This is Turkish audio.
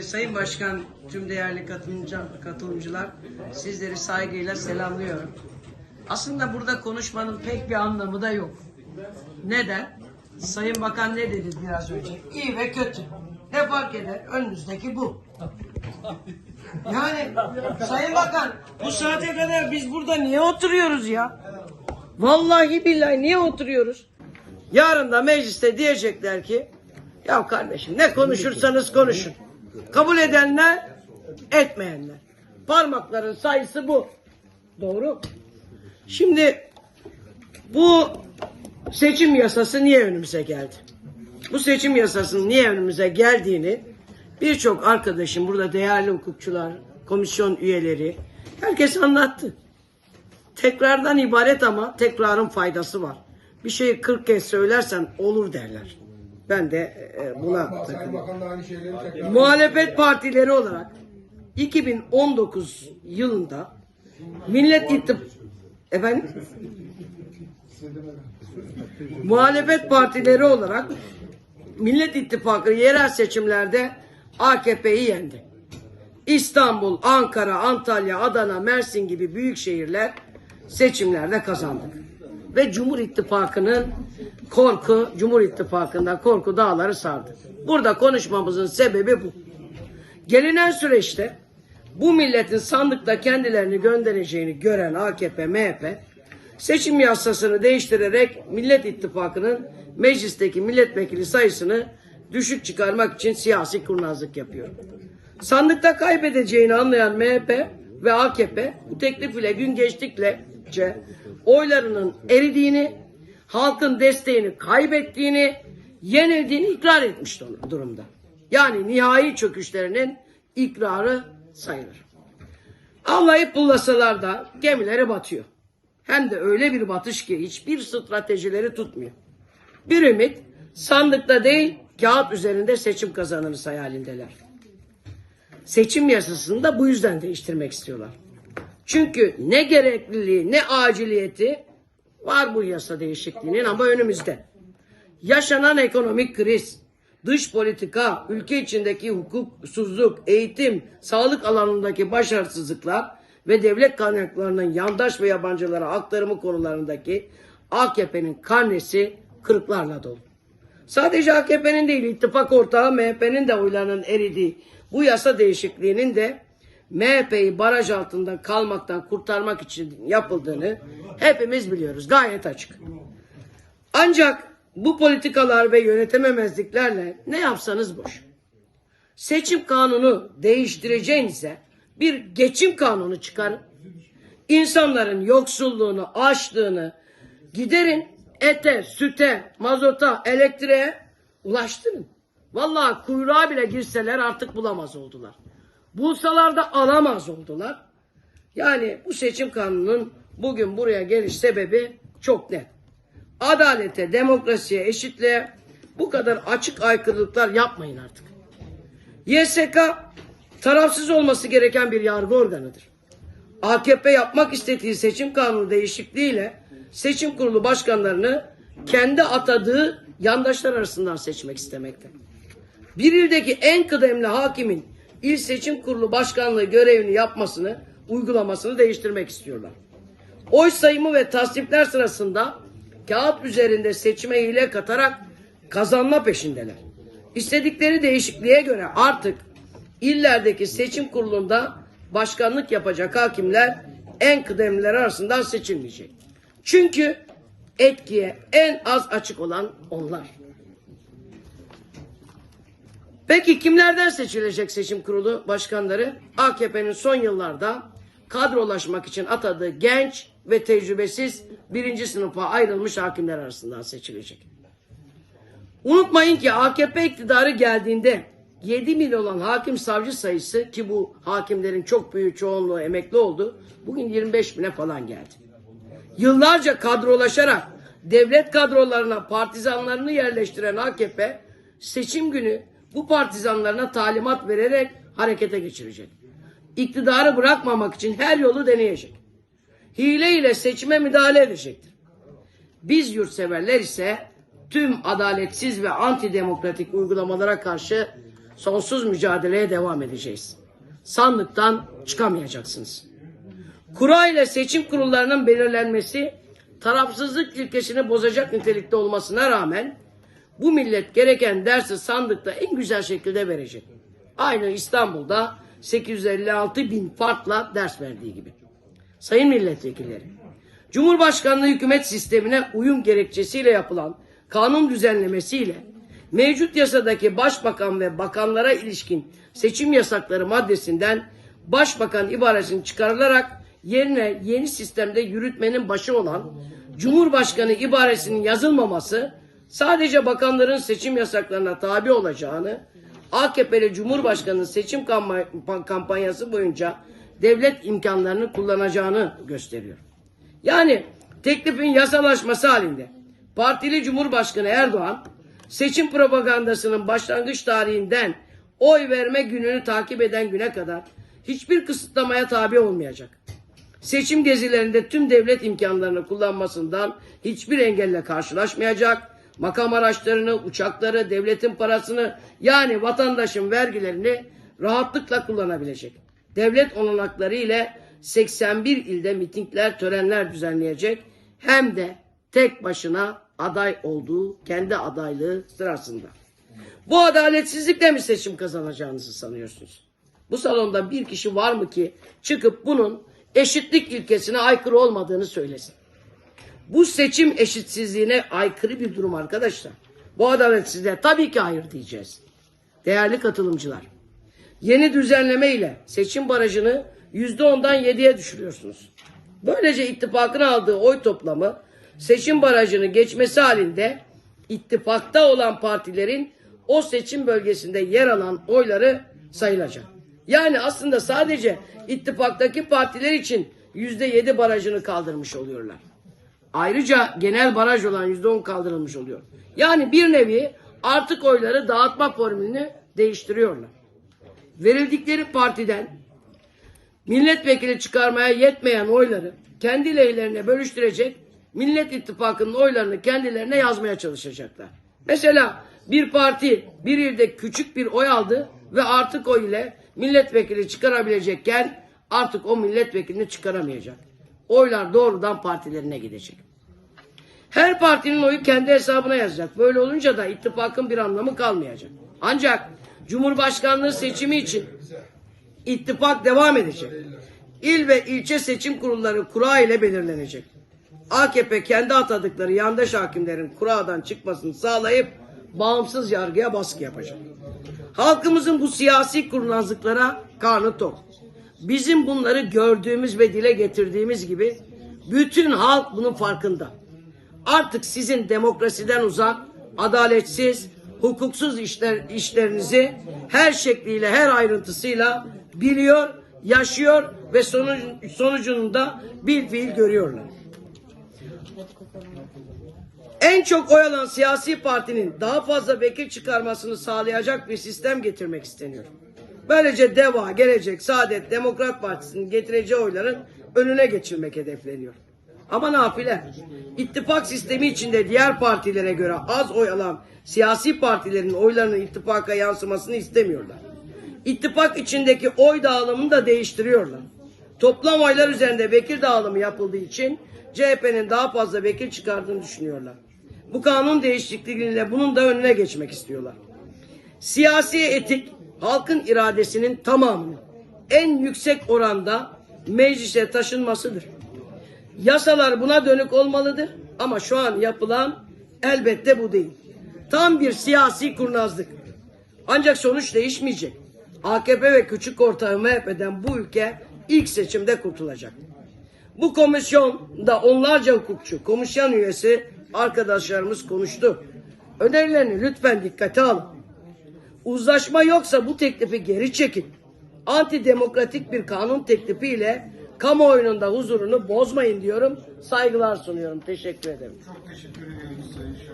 Ee, Sayın Başkan, tüm değerli katılımcı, katılımcılar sizleri saygıyla selamlıyorum. Aslında burada konuşmanın pek bir anlamı da yok. Neden? Sayın Bakan ne dedi biraz önce? İyi ve kötü. Ne fark eder? Önümüzdeki bu. Yani Sayın Bakan bu saate kadar biz burada niye oturuyoruz ya? Vallahi billahi niye oturuyoruz? Yarın da mecliste diyecekler ki ya kardeşim ne konuşursanız konuşun. Kabul edenler etmeyenler. Parmakların sayısı bu. Doğru. Şimdi bu seçim yasası niye önümüze geldi? Bu seçim yasasının niye önümüze geldiğini birçok arkadaşım burada değerli hukukçular, komisyon üyeleri herkes anlattı. Tekrardan ibaret ama tekrarın faydası var. Bir şeyi 40 kez söylersen olur derler. Ben de e, buna Sayın takılıyorum. Muhalefet partileri olarak 2019 yılında Millet İttifakı efendim muhalefet partileri olarak Millet İttifakı yerel seçimlerde AKP'yi yendi. İstanbul, Ankara, Antalya, Adana, Mersin gibi büyük şehirler seçimlerde kazandık. Ve Cumhur İttifakı'nın korku, Cumhur İttifakı'nda korku dağları sardı. Burada konuşmamızın sebebi bu. Gelinen süreçte bu milletin sandıkta kendilerini göndereceğini gören AKP, MHP seçim yasasını değiştirerek Millet İttifakı'nın meclisteki milletvekili sayısını düşük çıkarmak için siyasi kurnazlık yapıyor. Sandıkta kaybedeceğini anlayan MHP ve AKP bu teklif ile gün geçtikçe oylarının eridiğini, halkın desteğini kaybettiğini, yenildiğini ikrar etmiş durumda. Yani nihai çöküşlerinin ikrarı sayılır. Avlayıp pullasalar da gemileri batıyor. Hem de öyle bir batış ki hiçbir stratejileri tutmuyor. Bir ümit sandıkta değil kağıt üzerinde seçim kazanırız hayalindeler. Seçim yasasını da bu yüzden değiştirmek istiyorlar. Çünkü ne gerekliliği ne aciliyeti var bu yasa değişikliğinin ama önümüzde. Yaşanan ekonomik kriz, dış politika, ülke içindeki hukuksuzluk, eğitim, sağlık alanındaki başarısızlıklar ve devlet kaynaklarının yandaş ve yabancılara aktarımı konularındaki AKP'nin karnesi kırıklarla dolu. Sadece AKP'nin değil ittifak ortağı MHP'nin de oylarının eridiği bu yasa değişikliğinin de MHP'yi baraj altında kalmaktan kurtarmak için yapıldığını hepimiz biliyoruz. Gayet açık. Ancak bu politikalar ve yönetememezliklerle ne yapsanız boş. Seçim kanunu değiştireceğinize bir geçim kanunu çıkarın. İnsanların yoksulluğunu, açlığını giderin. Ete, süte, mazota, elektriğe ulaştırın. Vallahi kuyruğa bile girseler artık bulamaz oldular. Bulsalar da alamaz oldular. Yani bu seçim kanununun bugün buraya geliş sebebi çok net. Adalete, demokrasiye, eşitliğe bu kadar açık aykırılıklar yapmayın artık. YSK tarafsız olması gereken bir yargı organıdır. AKP yapmak istediği seçim kanunu değişikliğiyle seçim kurulu başkanlarını kendi atadığı yandaşlar arasından seçmek istemekte. Bir ildeki en kıdemli hakimin il seçim kurulu başkanlığı görevini yapmasını, uygulamasını değiştirmek istiyorlar. Oy sayımı ve tasdikler sırasında kağıt üzerinde seçime hile katarak kazanma peşindeler. İstedikleri değişikliğe göre artık illerdeki seçim kurulunda başkanlık yapacak hakimler en kıdemliler arasından seçilmeyecek. Çünkü etkiye en az açık olan onlar. Peki kimlerden seçilecek seçim kurulu başkanları? AKP'nin son yıllarda kadrolaşmak için atadığı genç ve tecrübesiz birinci sınıfa ayrılmış hakimler arasından seçilecek. Unutmayın ki AKP iktidarı geldiğinde 7 milyon olan hakim savcı sayısı ki bu hakimlerin çok büyük çoğunluğu emekli oldu. Bugün 25 bine falan geldi. Yıllarca kadrolaşarak devlet kadrolarına partizanlarını yerleştiren AKP seçim günü bu partizanlarına talimat vererek harekete geçirecek. İktidarı bırakmamak için her yolu deneyecek. Hile ile seçime müdahale edecektir. Biz yurtseverler ise tüm adaletsiz ve antidemokratik uygulamalara karşı sonsuz mücadeleye devam edeceğiz. Sandıktan çıkamayacaksınız. Kura ile seçim kurullarının belirlenmesi tarafsızlık ilkesini bozacak nitelikte olmasına rağmen bu millet gereken dersi sandıkta en güzel şekilde verecek. Aynı İstanbul'da 856 bin farkla ders verdiği gibi. Sayın milletvekilleri, Cumhurbaşkanlığı hükümet sistemine uyum gerekçesiyle yapılan kanun düzenlemesiyle mevcut yasadaki başbakan ve bakanlara ilişkin seçim yasakları maddesinden başbakan ibaresinin çıkarılarak yerine yeni sistemde yürütmenin başı olan Cumhurbaşkanı ibaresinin yazılmaması sadece bakanların seçim yasaklarına tabi olacağını AKP'li Cumhurbaşkanı'nın seçim kampa- kampanyası boyunca devlet imkanlarını kullanacağını gösteriyor. Yani teklifin yasalaşması halinde partili Cumhurbaşkanı Erdoğan seçim propagandasının başlangıç tarihinden oy verme gününü takip eden güne kadar hiçbir kısıtlamaya tabi olmayacak. Seçim gezilerinde tüm devlet imkanlarını kullanmasından hiçbir engelle karşılaşmayacak. Makam araçlarını, uçakları, devletin parasını yani vatandaşın vergilerini rahatlıkla kullanabilecek. Devlet olanakları ile 81 ilde mitingler, törenler düzenleyecek. Hem de tek başına aday olduğu kendi adaylığı sırasında. Bu adaletsizlikle mi seçim kazanacağınızı sanıyorsunuz? Bu salonda bir kişi var mı ki çıkıp bunun eşitlik ilkesine aykırı olmadığını söylesin? Bu seçim eşitsizliğine aykırı bir durum arkadaşlar. Bu adaletsizliğe tabii ki hayır diyeceğiz. Değerli katılımcılar, yeni düzenleme ile seçim barajını yüzde ondan yediye düşürüyorsunuz. Böylece ittifakın aldığı oy toplamı seçim barajını geçmesi halinde ittifakta olan partilerin o seçim bölgesinde yer alan oyları sayılacak. Yani aslında sadece ittifaktaki partiler için yüzde yedi barajını kaldırmış oluyorlar. Ayrıca genel baraj olan yüzde on kaldırılmış oluyor. Yani bir nevi artık oyları dağıtma formülünü değiştiriyorlar. Verildikleri partiden milletvekili çıkarmaya yetmeyen oyları kendi lehlerine bölüştürecek, Millet İttifakı'nın oylarını kendilerine yazmaya çalışacaklar. Mesela bir parti bir ilde küçük bir oy aldı ve artık o ile milletvekili çıkarabilecekken artık o milletvekilini çıkaramayacak. Oylar doğrudan partilerine gidecek. Her partinin oyu kendi hesabına yazacak. Böyle olunca da ittifakın bir anlamı kalmayacak. Ancak Cumhurbaşkanlığı seçimi için ittifak devam edecek. İl ve ilçe seçim kurulları kura ile belirlenecek. AKP kendi atadıkları yandaş hakimlerin kuradan çıkmasını sağlayıp bağımsız yargıya baskı yapacak. Halkımızın bu siyasi kurnazlıklara karnı tok. Bizim bunları gördüğümüz ve dile getirdiğimiz gibi bütün halk bunun farkında. Artık sizin demokrasiden uzak, adaletsiz, hukuksuz işler, işlerinizi her şekliyle, her ayrıntısıyla biliyor, yaşıyor ve sonuç, sonucunu da bil fiil görüyorlar. En çok oy alan siyasi partinin daha fazla vekil çıkarmasını sağlayacak bir sistem getirmek isteniyor. Böylece DEVA, Gelecek, Saadet, Demokrat Partisi'nin getireceği oyların önüne geçilmek hedefleniyor. Ama nafile. İttifak sistemi içinde diğer partilere göre az oy alan siyasi partilerin oylarının ittifaka yansımasını istemiyorlar. İttifak içindeki oy dağılımını da değiştiriyorlar. Toplam oylar üzerinde vekil dağılımı yapıldığı için CHP'nin daha fazla vekil çıkardığını düşünüyorlar. Bu kanun değişikliğiyle bunun da önüne geçmek istiyorlar. Siyasi etik halkın iradesinin tamamını en yüksek oranda meclise taşınmasıdır. Yasalar buna dönük olmalıdır ama şu an yapılan elbette bu değil. Tam bir siyasi kurnazlık. Ancak sonuç değişmeyecek. AKP ve küçük ortağı MHP'den bu ülke ilk seçimde kurtulacak. Bu komisyonda onlarca hukukçu, komisyon üyesi arkadaşlarımız konuştu. Önerilerini lütfen dikkate alın. Uzlaşma yoksa bu teklifi geri çekin. Antidemokratik bir kanun teklifiyle kamuoyunun da huzurunu bozmayın diyorum. Saygılar sunuyorum. Teşekkür ederim. Çok teşekkür ediyoruz Sayın Şahin.